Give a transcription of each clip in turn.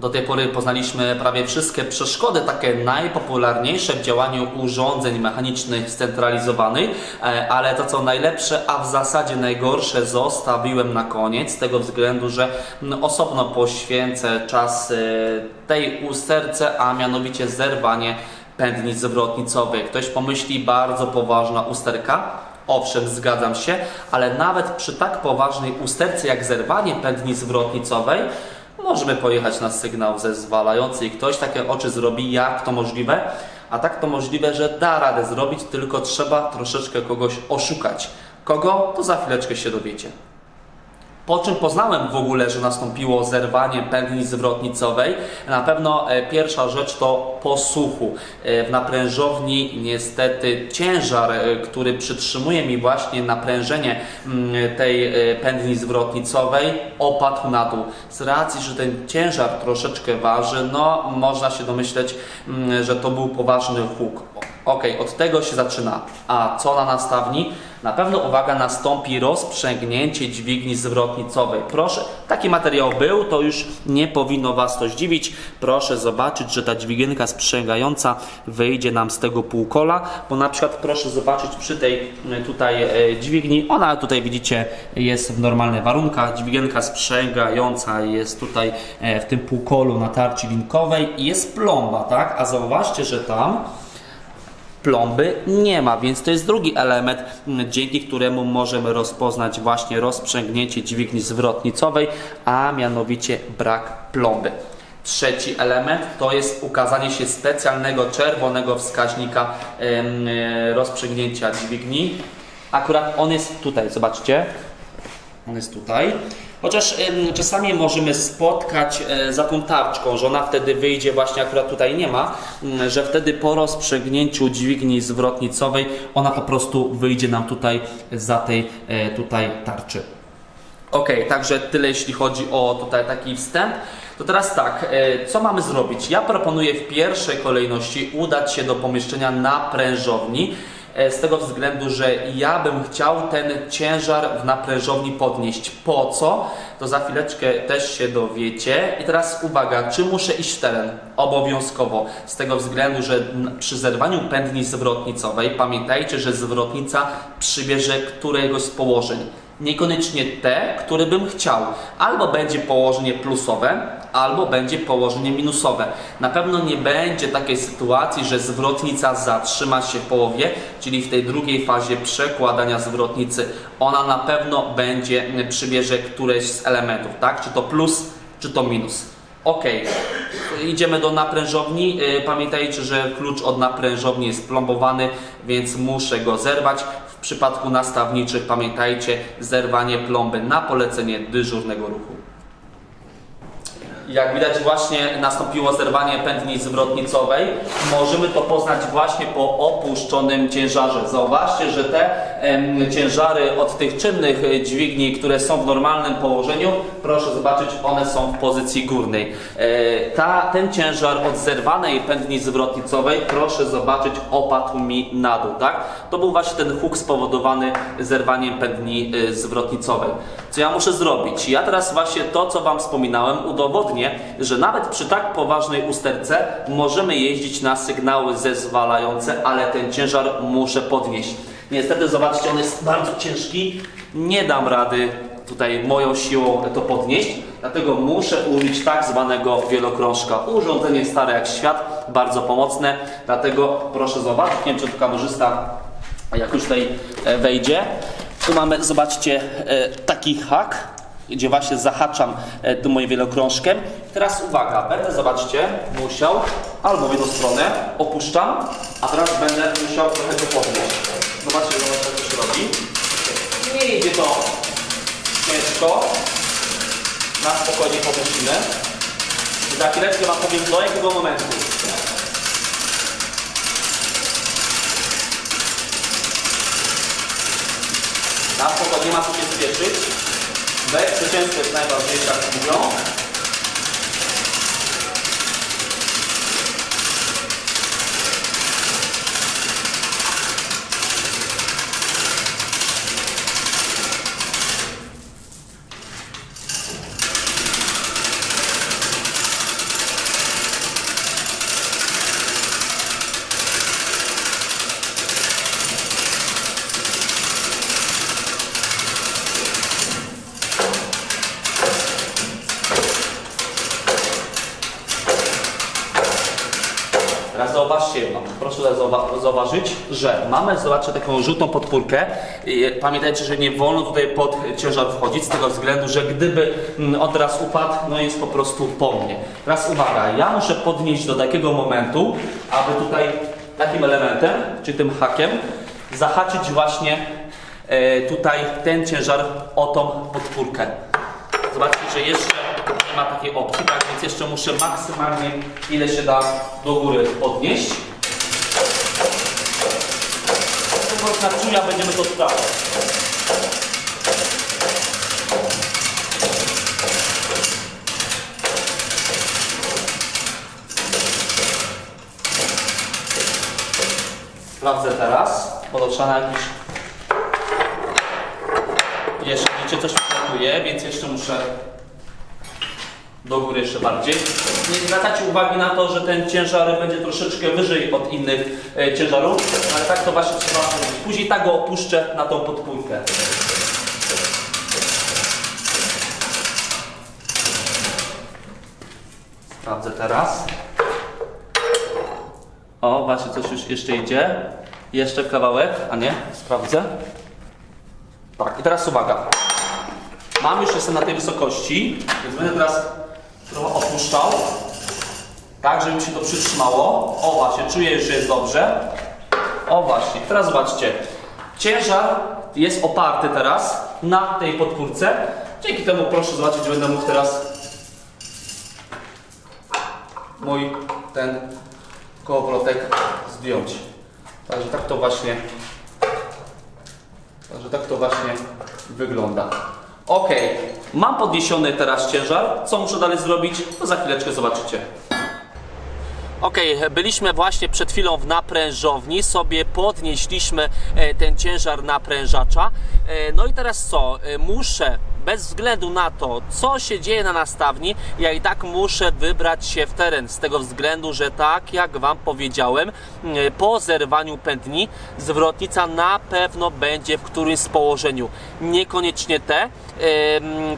Do tej pory poznaliśmy prawie wszystkie przeszkody, takie najpopularniejsze w działaniu urządzeń mechanicznych scentralizowanych, e, ale to co najlepsze, a w zasadzie najgorsze zostawiłem na koniec, z tego względu, że mm, osobno poświęcę czas e, tej usterce, a mianowicie zerwanie pędni zwrotnicowej. Ktoś pomyśli, bardzo poważna usterka? Owszem, zgadzam się, ale nawet przy tak poważnej usterce jak zerwanie pędni zwrotnicowej, możemy pojechać na sygnał zezwalający i ktoś takie oczy zrobi, jak to możliwe? A tak to możliwe, że da radę zrobić, tylko trzeba troszeczkę kogoś oszukać. Kogo? To za chwileczkę się dowiecie. Po czym poznałem w ogóle, że nastąpiło zerwanie pętli zwrotnicowej? Na pewno e, pierwsza rzecz to posłuchu. E, W naprężowni niestety ciężar, e, który przytrzymuje mi właśnie naprężenie mm, tej pętli zwrotnicowej opadł na dół. Z racji, że ten ciężar troszeczkę waży, no można się domyśleć, mm, że to był poważny huk. Ok, od tego się zaczyna. A co na nastawni? Na pewno uwaga, nastąpi rozprzęgnięcie dźwigni zwrotnicowej. Proszę, taki materiał był, to już nie powinno Was to zdziwić. Proszę zobaczyć, że ta dźwigienka sprzęgająca wyjdzie nam z tego półkola, bo na przykład proszę zobaczyć przy tej e, tutaj e, dźwigni, ona tutaj widzicie jest w normalnych warunkach, dźwigienka sprzęgająca jest tutaj e, w tym półkolu na tarczy linkowej i jest plomba, tak? A zauważcie, że tam plomby nie ma, więc to jest drugi element, dzięki któremu możemy rozpoznać właśnie rozprzęgnięcie dźwigni zwrotnicowej, a mianowicie brak plomby. Trzeci element to jest ukazanie się specjalnego czerwonego wskaźnika e, rozprzęgnięcia dźwigni. Akurat on jest tutaj, zobaczcie. On jest tutaj. Chociaż czasami możemy spotkać e, za tą tarczką, że ona wtedy wyjdzie właśnie akurat tutaj nie ma, że wtedy po rozprzęgnięciu dźwigni zwrotnicowej ona po prostu wyjdzie nam tutaj za tej e, tutaj tarczy. Ok, także tyle jeśli chodzi o tutaj taki wstęp. To teraz tak, e, co mamy zrobić? Ja proponuję w pierwszej kolejności udać się do pomieszczenia naprężowni, e, z tego względu, że ja bym chciał ten ciężar w naprężowni podnieść. Po co? To za chwileczkę też się dowiecie. I teraz uwaga, czy muszę iść w teren? Obowiązkowo. Z tego względu, że przy zerwaniu pętli zwrotnicowej pamiętajcie, że zwrotnica przybierze któregoś z położeń niekoniecznie te, które bym chciał. Albo będzie położenie plusowe, albo będzie położenie minusowe. Na pewno nie będzie takiej sytuacji, że zwrotnica zatrzyma się w połowie, czyli w tej drugiej fazie przekładania zwrotnicy. Ona na pewno będzie przybierze któreś z elementów, tak? Czy to plus, czy to minus. Ok, idziemy do naprężowni. Yy, Pamiętajcie, że klucz od naprężowni jest plombowany, więc muszę go zerwać. W przypadku nastawniczych pamiętajcie zerwanie plomby na polecenie dyżurnego ruchu. Jak widać właśnie nastąpiło zerwanie pętli zwrotnicowej. Możemy to poznać właśnie po opuszczonym ciężarze. Zauważcie, że te em, ciężary od tych czynnych e, dźwigni, które są w normalnym położeniu, proszę zobaczyć, one są w pozycji górnej. E, ta, ten ciężar od zerwanej pętli zwrotnicowej, proszę zobaczyć, opadł mi na dół, tak? To był właśnie ten huk spowodowany zerwaniem pętli e, zwrotnicowej. Co ja muszę zrobić? Ja teraz właśnie to, co Wam wspominałem, udowodnię, że nawet przy tak poważnej usterce możemy jeździć na sygnały zezwalające, ale ten ciężar muszę podnieść. Niestety, zobaczcie, on jest bardzo ciężki. Nie dam rady tutaj moją siłą to podnieść, dlatego muszę użyć tak zwanego wielokrążka. Urządzenie stare jak świat, bardzo pomocne, dlatego proszę zobaczyć, nie wiem czy tu kamerzysta jak już tutaj e, wejdzie. Tu mamy, zobaczcie, e, taki hak, gdzie właśnie zahaczam e, tym moim wielokrążkiem. Teraz uwaga, będę, zobaczcie, musiał albo w jedną stronę opuszczam, a teraz będę musiał trochę to podnieść. Zobaczcie, jak to się robi. Nie idzie to ciężko. Na spokojnie podnosimy. Za chwileczkę Wam powiem do jakiego momentu. Na spokojnie, nie ma co się spieszyć. Bezpieczeństwo jest najważniejsze, jak zauważcie jedno. Proszę zauwa- zauważyć, że mamy, zobaczcie, taką żółtą podpórkę. I Pamiętajcie, że nie wolno tutaj pod ciężar wchodzić z tego względu, że gdyby mm, on teraz upadł, no jest po prostu po mnie. Teraz uwaga, ja muszę podnieść do takiego momentu, aby tutaj takim elementem, czy tym hakiem, zahaczyć właśnie e, tutaj ten ciężar o tą podpórkę. Zobaczcie, że jeszcze nie ma takiej opcji, tak więc jeszcze muszę maksymalnie ile się da do góry podnieść. Na czuja będziemy to sprawdzać. Sprawdzę teraz, bo to trzeba jakiś jeszcze coś pracuje, więc jeszcze muszę do góry jeszcze bardziej. Nie zwracajcie uwagi na to, że ten ciężar będzie troszeczkę wyżej od innych e, ciężarów, ale tak to właśnie trzeba robić. Później tak go opuszczę na tą podpórkę. Sprawdzę teraz. O, właśnie coś już jeszcze idzie. Jeszcze kawałek, a nie? Sprawdzę. Tak, i teraz uwaga. Mam już jestem na tej wysokości, więc będę teraz trochę opuszczał. Tak, żeby się to przytrzymało. O właśnie, czuję, że jest dobrze. O właśnie, teraz zobaczcie. Ciężar jest oparty teraz na tej podpórce. Dzięki temu proszę zobaczyć, że będę mógł teraz mój ten kołowrotek zdjąć. Także tak to właśnie Także tak to właśnie wygląda. Ok, mam podniesiony teraz ciężar. Co muszę dalej zrobić? To za chwileczkę zobaczycie. Ok, byliśmy właśnie przed chwilą w naprężowni, sobie podnieśliśmy e, ten ciężar naprężacza. E, No i teraz co? E, Muszę bez względu na to, co się dzieje na nastawni, ja i tak muszę wybrać się w teren. Z tego względu, że tak jak Wam powiedziałem, po zerwaniu pętni zwrotnica na pewno będzie w którymś położeniu. Niekoniecznie te,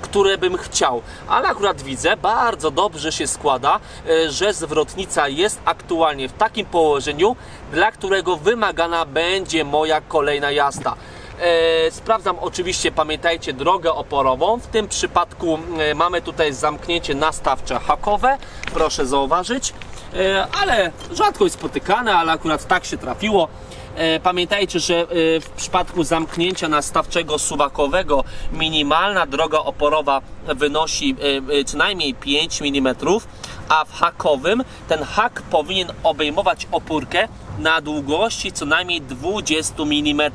które bym chciał, ale akurat widzę, bardzo dobrze się składa, e, że zwrotnica jest aktualnie w takim położeniu, dla którego wymagana będzie moja kolejna jazda. E, sprawdzam oczywiście, pamiętajcie, drogę oporową. W tym przypadku mamy tutaj zamknięcie nastawcze hakowe, proszę zauważyć, e, ale rzadko jest spotykane, ale akurat tak się trafiło. E, Pamiętajcie, że e, w przypadku zamknięcia nastawczego suwakowego minimalna droga oporowa wynosi e, co najmniej 5 mm, a w hakowym ten hak powinien obejmować opórkę na długości co najmniej 20 mm.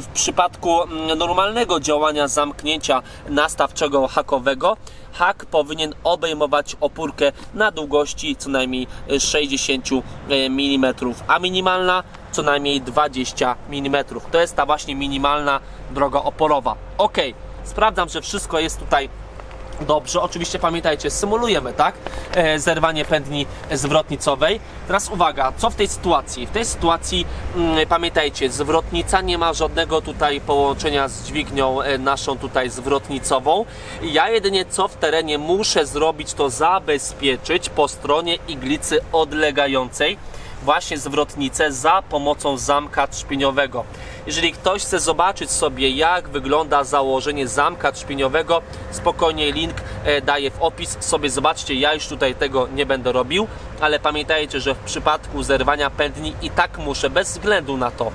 W przypadku normalnego działania zamknięcia nastawczego hakowego hak powinien obejmować opórkę na długości co najmniej 60 mm, a minimalna co najmniej 20 mm. To jest ta właśnie minimalna droga oporowa. Ok, sprawdzam, że wszystko jest tutaj Dobrze, oczywiście pamiętajcie, symulujemy, tak? E, zerwanie pętni zwrotnicowej. Teraz uwaga, co w tej sytuacji? W tej sytuacji mm, pamiętajcie, zwrotnica nie ma żadnego tutaj połączenia z dźwignią e, naszą tutaj zwrotnicową. Ja jedynie co w terenie muszę zrobić, to zabezpieczyć po stronie iglicy odlegającej właśnie zwrotnicę za pomocą zamka trzpieniowego. Jeżeli ktoś chce zobaczyć sobie jak wygląda założenie zamka trzpieniowego, spokojnie link e, daję w opis, sobie zobaczcie, ja już tutaj tego nie będę robił, ale pamiętajcie, że w przypadku zerwania pętni i tak muszę bez względu na to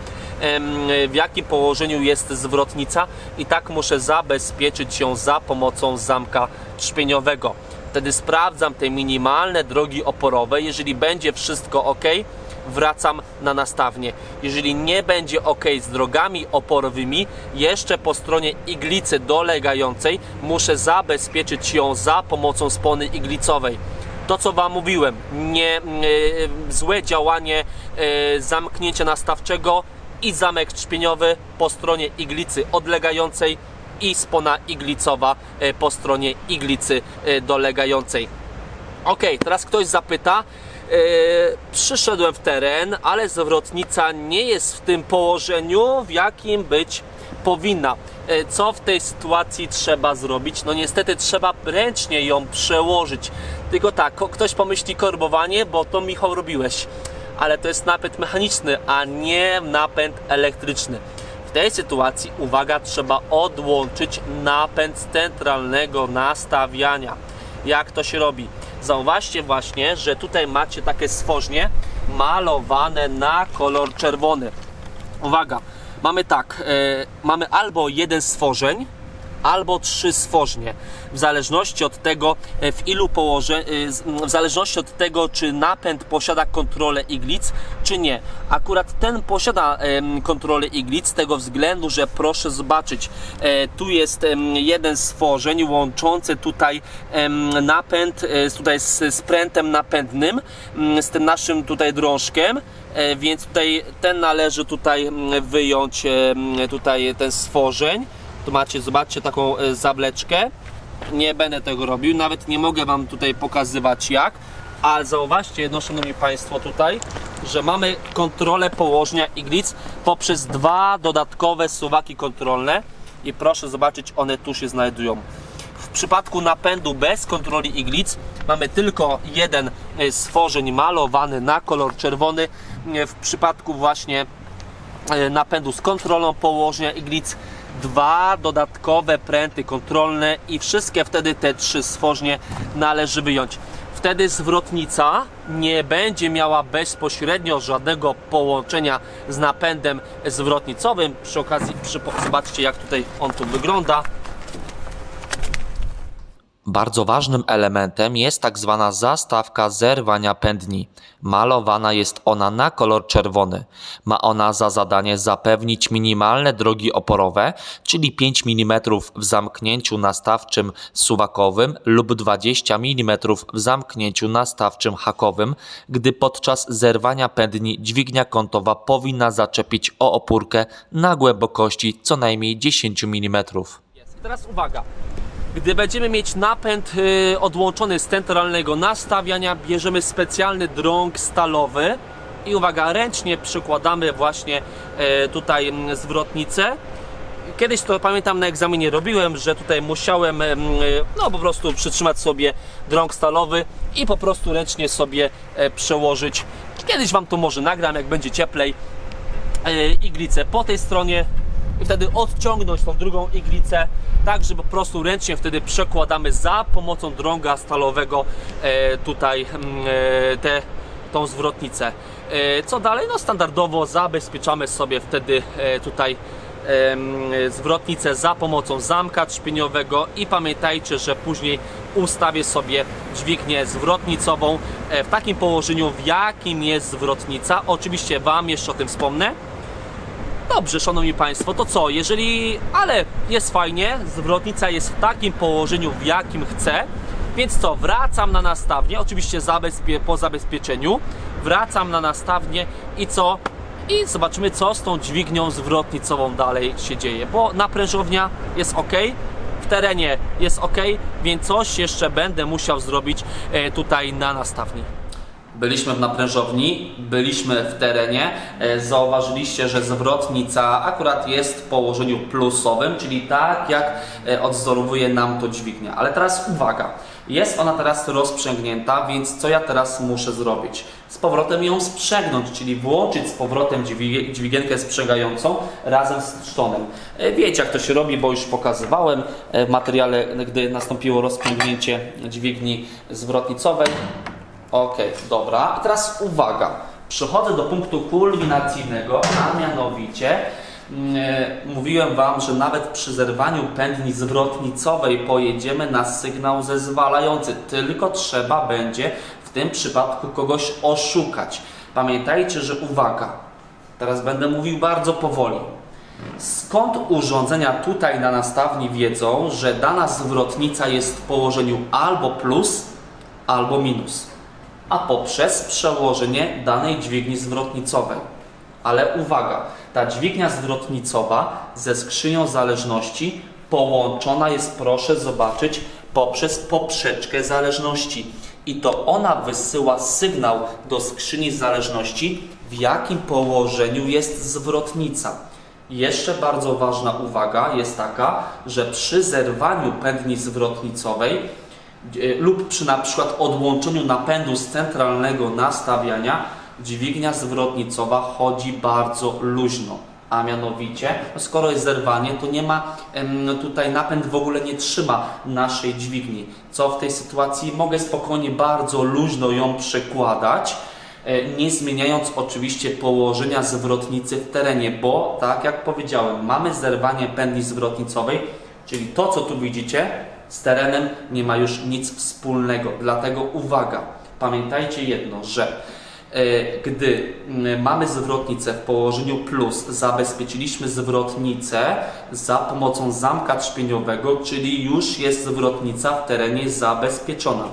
w jakim położeniu jest zwrotnica i tak muszę zabezpieczyć ją za pomocą zamka trzpieniowego. Wtedy sprawdzam te minimalne drogi oporowe. Jeżeli będzie wszystko ok, wracam na nastawnię. Jeżeli nie będzie ok z drogami oporowymi, jeszcze po stronie iglicy dolegającej muszę zabezpieczyć ją za pomocą spony iglicowej. To co Wam mówiłem, nie, złe działanie e, zamknięcia nastawczego i zamek trzpieniowy po stronie iglicy odlegającej i spona iglicowa e, po stronie iglicy e, dolegającej. Ok, teraz ktoś zapyta. e, przyszedłem w teren, ale zwrotnica nie jest w tym położeniu, w jakim być powinna. E, co w tej sytuacji trzeba zrobić? No niestety trzeba ręcznie ją przełożyć. Tylko tak, ktoś pomyśli korbowanie, bo to Michał robiłeś. ale to jest napęd mechaniczny, a nie napęd elektryczny. Tej sytuacji, uwaga, trzeba odłączyć napęd centralnego nastawiania. Jak to się robi? Zauważcie właśnie, że tutaj macie takie stworznie malowane na kolor czerwony. Uwaga, mamy tak, e, mamy albo jeden stworzeń, albo trzy stworznie. W zależności od tego, e, w ilu położeń, e, z- w zależności od tego, czy napęd posiada kontrolę iglic, czy nie. Akurat ten posiada kontrolę iglic z tego względu, że proszę zobaczyć, e, tu jest jeden stworzeń łączący tutaj napęd z- tutaj z, z prętem napędnym, z tym naszym tutaj drążkiem. Więc tutaj ten należy tutaj wyjąć tutaj ten stworzeń. Tu macie, zobaczcie taką e, zableczkę. Nie będę tego robił, nawet nie mogę Wam tutaj pokazywać jak, ale zauważcie jedno, Szanowni Państwo, tutaj, że mamy kontrolę położenia iglic poprzez dwa dodatkowe suwaki kontrolne i proszę zobaczyć, one tu się znajdują. W przypadku napędu bez kontroli iglic mamy tylko jeden e, stworzeń malowany na kolor czerwony. E, W przypadku właśnie napędu z kontrolą położenia iglic dwa dodatkowe pręty kontrolne i wszystkie wtedy te trzy stworznie należy wyjąć. Wtedy zwrotnica nie będzie miała bezpośrednio żadnego połączenia z napędem zwrotnicowym. Przy okazji przy, zobaczcie jak tutaj on tu wygląda. Bardzo ważnym elementem jest tak zwana zastawka zerwania pędni. Malowana jest ona na kolor czerwony. Ma ona za zadanie zapewnić minimalne drogi oporowe, czyli 5 mm w zamknięciu nastawczym suwakowym lub 20 mm w zamknięciu nastawczym hakowym, gdy podczas zerwania pędni dźwignia kątowa powinna zaczepić o opórkę na głębokości co najmniej 10 mm. Teraz uwaga. Gdy będziemy mieć napęd y, odłączony z centralnego nastawiania, bierzemy specjalny drąg stalowy i uwaga, ręcznie przykładamy właśnie e, tutaj zwrotnicę. Kiedyś to pamiętam na egzaminie robiłem, że tutaj musiałem em, no po prostu przytrzymać sobie drąg stalowy i po prostu ręcznie sobie e, przełożyć. Kiedyś Wam to może nagram, jak będzie cieplej e, iglicę po tej stronie i wtedy odciągnąć tą drugą iglicę, tak żeby po prostu ręcznie wtedy przekładamy za pomocą drąga stalowego e, tutaj mm, e, te, tą zwrotnicę. E, co dalej? No standardowo zabezpieczamy sobie wtedy tutaj zwrotnicę za pomocą zamka trzpieniowego i pamiętajcie, że później ustawię sobie dźwignię zwrotnicową w takim położeniu, w jakim jest zwrotnica. Oczywiście Wam jeszcze o tym wspomnę. Dobrze, szanowni państwo, to co? Jeżeli, ale jest fajnie, zwrotnica jest w takim położeniu, w jakim chcę, więc co? Wracam na nastawnię, oczywiście zabezpie, po zabezpieczeniu, wracam na nastawnię i co? I zobaczymy, co z tą dźwignią zwrotnicową dalej się dzieje, bo naprężownia jest ok, w terenie jest ok, więc coś jeszcze będę musiał zrobić e, tutaj na nastawni. Byliśmy w naprężowni, byliśmy w terenie. E, Zauważyliście, że zwrotnica akurat jest w położeniu plusowym, czyli tak jak e, odzorowuje nam to dźwignia. Ale teraz uwaga, jest ona teraz rozprzęgnięta, więc co ja teraz muszę zrobić? Z powrotem ją sprzęgnąć, czyli włączyć z powrotem dźwigie- dźwigienkę sprzęgającą razem z sztonem. E, Wiecie jak to się robi, bo już pokazywałem w materiale, gdy nastąpiło rozprzęgnięcie dźwigni zwrotnicowej. Okej, dobra. I teraz uwaga. Przechodzę do punktu kulminacyjnego, a mianowicie mm, mówiłem Wam, że nawet przy zerwaniu pędni zwrotnicowej pojedziemy na sygnał zezwalający. Tylko trzeba będzie w tym przypadku kogoś oszukać. Pamiętajcie, że uwaga. Teraz będę mówił bardzo powoli. Skąd urządzenia tutaj na nastawni wiedzą, że dana zwrotnica jest w położeniu albo plus, albo minus? A poprzez przełożenie danej dźwigni zwrotnicowej. Ale uwaga, ta dźwignia zwrotnicowa ze skrzynią zależności połączona jest, proszę zobaczyć, poprzez poprzeczkę zależności. I to ona wysyła sygnał do skrzyni zależności, w jakim położeniu jest zwrotnica. Jeszcze bardzo ważna uwaga jest taka, że przy zerwaniu pędni zwrotnicowej lub przy na przykład odłączeniu napędu z centralnego nastawiania dźwignia zwrotnicowa chodzi bardzo luźno. A mianowicie, no skoro jest zerwanie, to nie ma em, tutaj napęd w ogóle nie trzyma naszej dźwigni. Co w tej sytuacji mogę spokojnie bardzo luźno ją przekładać, e, nie zmieniając oczywiście położenia zwrotnicy w terenie, bo tak jak powiedziałem, mamy zerwanie pętli zwrotnicowej, czyli to co tu widzicie z terenem nie ma już nic wspólnego. Dlatego uwaga, pamiętajcie jedno, że E, gdy mamy zwrotnicę w położeniu plus, zabezpieczyliśmy zwrotnicę za pomocą zamka trzpieniowego, czyli już jest zwrotnica w terenie zabezpieczona.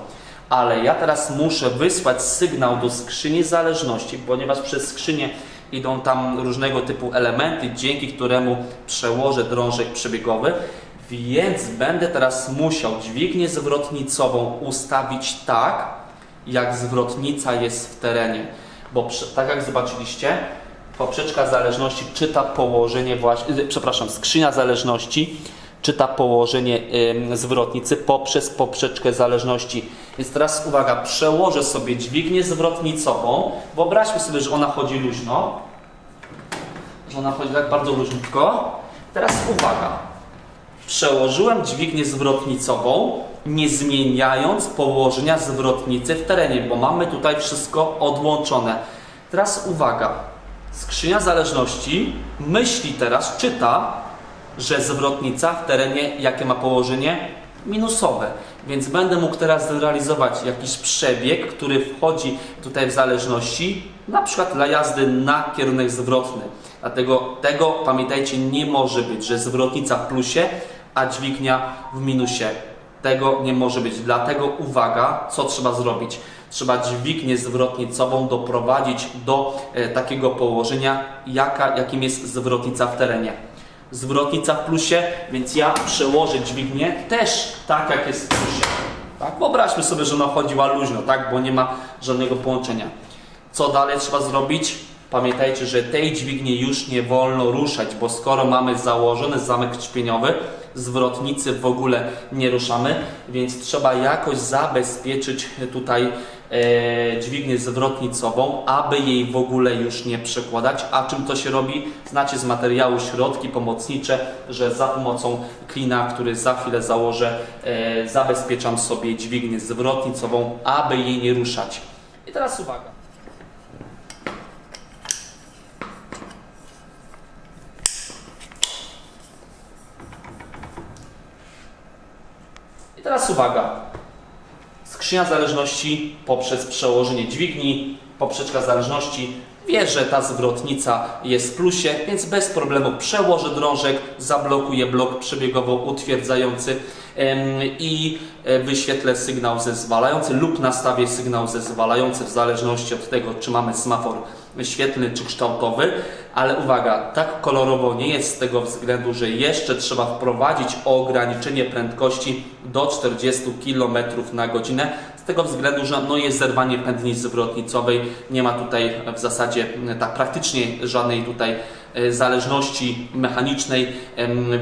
Ale ja teraz muszę wysłać sygnał do skrzyni zależności, ponieważ przez skrzynię idą tam różnego typu elementy, dzięki któremu przełożę drążek przebiegowy, więc będę teraz musiał dźwignię zwrotnicową ustawić tak, jak zwrotnica jest w terenie. Bo przy- tak jak zobaczyliście, poprzeczka zależności czyta położenie właśnie, y, przepraszam, skrzynia zależności czyta położenie ym, zwrotnicy poprzez poprzeczkę zależności. Więc teraz uwaga, przełożę sobie dźwignię zwrotnicową. Wyobraźmy sobie, że ona chodzi luźno. Że ona chodzi tak bardzo luźniutko. Teraz uwaga, Przełożyłem dźwignię zwrotnicową, nie zmieniając położenia zwrotnicy w terenie, bo mamy tutaj wszystko odłączone. Teraz uwaga. Skrzynia zależności myśli teraz, czyta, że zwrotnica w terenie jakie ma położenie? Minusowe. Więc będę mógł teraz zrealizować jakiś przebieg, który wchodzi tutaj w zależności, na przykład dla jazdy na kierunek zwrotny. Dlatego tego pamiętajcie nie może być, że zwrotnica w plusie, a dźwignia w minusie. Tego nie może być. Dlatego uwaga, co trzeba zrobić? Trzeba dźwignię zwrotnicową doprowadzić do e, takiego położenia, jaka, jakim jest zwrotnica w terenie. Zwrotnica w plusie, więc ja przełożę dźwignię też tak, jak jest w plusie. Tak? Wyobraźmy sobie, że ona chodziła luźno, tak? bo nie ma żadnego połączenia. Co dalej trzeba zrobić? Pamiętajcie, że tej dźwigni już nie wolno ruszać, bo skoro mamy założony zamek trzpieniowy, zwrotnicy w ogóle nie ruszamy, więc trzeba jakoś zabezpieczyć tutaj e, dźwignię zwrotnicową, aby jej w ogóle już nie przekładać. A czym to się robi? Znacie z materiału środki pomocnicze, że za pomocą klina, który za chwilę założę, e, zabezpieczam sobie dźwignię zwrotnicową, aby jej nie ruszać. I teraz uwaga. Teraz uwaga. Skrzynia zależności poprzez przełożenie dźwigni, poprzeczka zależności wie, że ta zwrotnica jest w plusie, więc bez problemu przełożę drążek, zablokuję blok przebiegowo utwierdzający i e, wyświetlę sygnał zezwalający lub nastawię sygnał zezwalający w zależności od tego, czy mamy semafor świetlny czy kształtowy, ale uwaga, tak kolorowo nie jest z tego względu, że jeszcze trzeba wprowadzić ograniczenie prędkości do 40 km na godzinę. Z tego względu, że no jest zerwanie pętli zwrotnicowej, nie ma tutaj w zasadzie tak praktycznie żadnej tutaj zależności mechanicznej,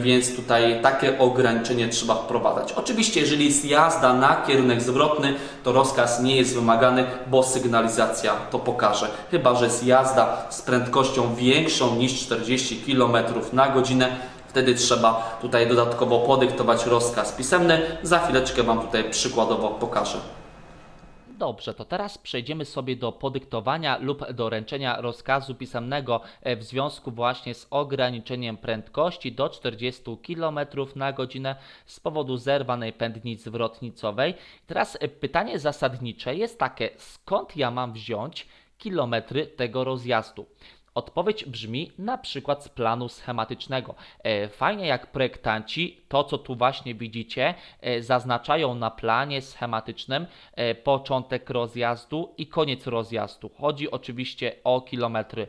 więc tutaj takie ograniczenie trzeba wprowadzać. Oczywiście, jeżeli jest jazda na kierunek zwrotny, to rozkaz nie jest wymagany, bo sygnalizacja to pokaże. Chyba, że jest jazda z prędkością większą niż 40 km na godzinę, Wtedy trzeba tutaj dodatkowo podyktować rozkaz pisemny. Za chwileczkę Wam tutaj przykładowo pokażę. Dobrze, to teraz przejdziemy sobie do podyktowania lub doręczenia rozkazu pisemnego e, w związku właśnie z ograniczeniem prędkości do 40 km na godzinę z powodu zerwanej pętli zwrotnicowej. Teraz e, pytanie zasadnicze jest takie, skąd ja mam wziąć kilometry tego rozjazdu? Odpowiedź brzmi na przykład z planu schematycznego. E, Fajnie jak projektanci to, co tu właśnie widzicie, e, zaznaczają na planie schematycznym e, początek rozjazdu i koniec rozjazdu. Chodzi oczywiście o kilometry.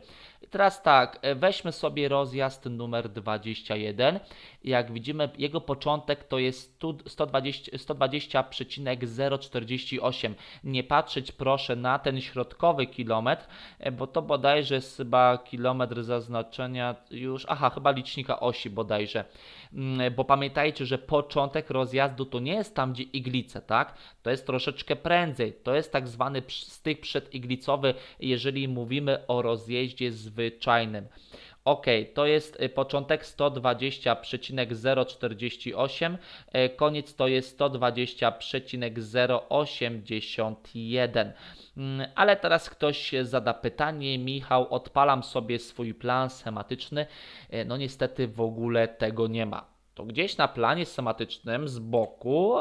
Teraz tak, e, weźmy sobie rozjazd numer 21. Jak widzimy, jego początek to jest stu- 120 120,048. Nie patrzeć proszę na ten środkowy kilometr, e, bo to bodajże jest chyba kilometr zaznaczenia już, aha, chyba licznika osi bodajże. mm, bo pamiętajcie, że początek rozjazdu to nie jest tam, gdzie iglice, tak? To jest troszeczkę prędzej. To jest tak zwany styk przediglicowy, jeżeli mówimy o rozjeździe zwyczajnym. Ok, to jest y, początek 120,048, y, koniec to jest 120,081. Mm, Ale teraz ktoś zada pytanie, Michał, odpalam sobie swój plan schematyczny. Y, No niestety w ogóle tego nie ma. To gdzieś na planie schematycznym z boku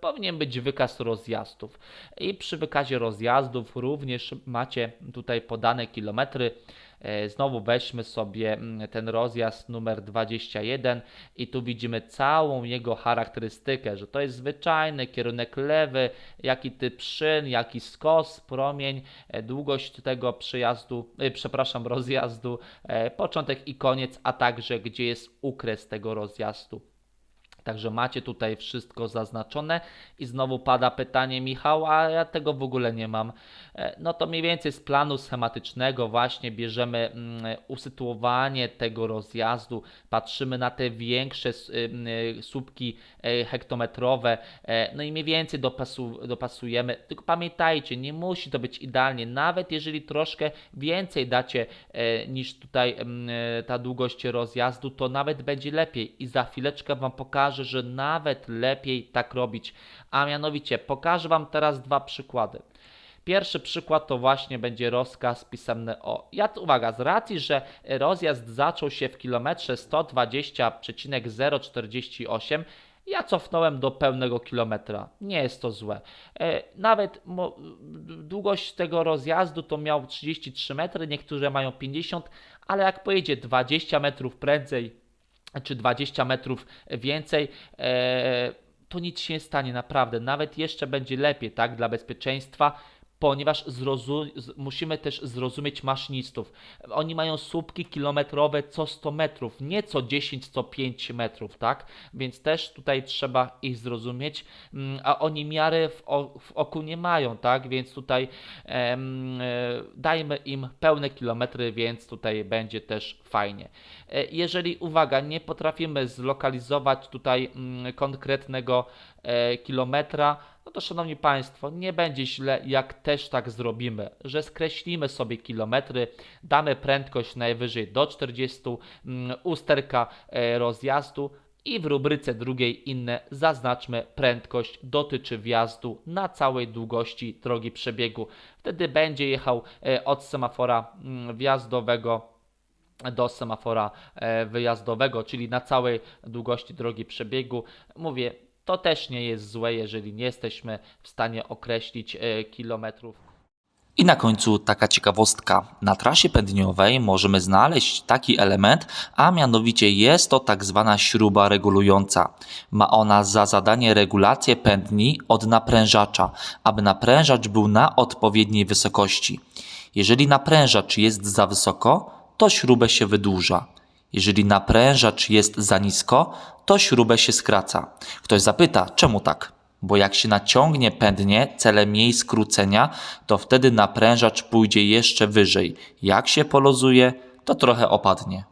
powinien być wykaz rozjazdów. I przy wykazie rozjazdów również macie tutaj podane kilometry. E, Znowu weźmy sobie mm, ten rozjazd numer 21 i tu widzimy całą jego charakterystykę, że to jest zwyczajny kierunek lewy, jaki typ szyn, jaki skos, promień, e, długość tego przejazdu, e, przepraszam, rozjazdu, początek i koniec, a także gdzie jest ukres tego rozjazdu. Także macie tutaj wszystko zaznaczone. I znowu pada pytanie Michał, a ja tego w ogóle nie mam. E, No to mniej więcej z planu schematycznego właśnie bierzemy mm, usytuowanie tego rozjazdu, patrzymy na te większe ym, y, słupki e, hektometrowe, e, no i mniej więcej dopasu, dopasujemy. Tylko pamiętajcie, nie musi to być idealnie, nawet jeżeli troszkę więcej dacie niż tutaj e, ta długość rozjazdu, to nawet będzie lepiej. I za chwileczkę Wam pokażę, że nawet lepiej tak robić. A mianowicie pokażę Wam teraz dwa przykłady. Pierwszy przykład to właśnie będzie rozkaz pisemny o. Ja uwaga, z racji, że rozjazd zaczął się w kilometrze 120,048, ja cofnąłem do pełnego kilometra. Nie jest to złe. E, nawet długość tego rozjazdu to miał 33 metry, niektóre mają 50, ale jak pojedzie 20 metrów prędzej, czy 20 metrów więcej, e, to nic się nie stanie, naprawdę. Nawet jeszcze będzie lepiej, tak, dla bezpieczeństwa, ponieważ musimy też zrozumieć maszynistów. Oni mają słupki kilometrowe co 100 metrów, nie co 10, co 5 metrów, tak? Więc też tutaj trzeba ich zrozumieć, mm, a oni miary w, w oku nie mają, tak? Więc tutaj em, e, dajmy im pełne kilometry, więc tutaj będzie też fajnie. E, Jeżeli, uwaga, nie potrafimy zlokalizować tutaj mm, konkretnego e, kilometra, no to szanowni Państwo, nie będzie źle, jak też tak zrobimy, że skreślimy sobie kilometry, damy prędkość najwyżej do 40, mm, usterka e, rozjazdu i w rubryce drugiej inne zaznaczmy prędkość dotyczy wjazdu na całej długości drogi przebiegu. Wtedy będzie jechał e, od semafora mm, wjazdowego do semafora e, wyjazdowego, czyli na całej długości drogi przebiegu. Mówię, to też nie jest złe, jeżeli nie jesteśmy w stanie określić e, kilometrów. I na końcu taka ciekawostka. Na trasie pędniowej możemy znaleźć taki element, a mianowicie jest to tak zwana śruba regulująca. Ma ona za zadanie regulację pędni od naprężacza, aby naprężacz był na odpowiedniej wysokości. Jeżeli naprężacz jest za wysoko, to śrubę się wydłuża. Jeżeli naprężacz jest za nisko, to śrubę się skraca. Ktoś zapyta, czemu tak? Bo jak się naciągnie pędnie celem jej skrócenia, to wtedy naprężacz pójdzie jeszcze wyżej. Jak się polozuje, to trochę opadnie.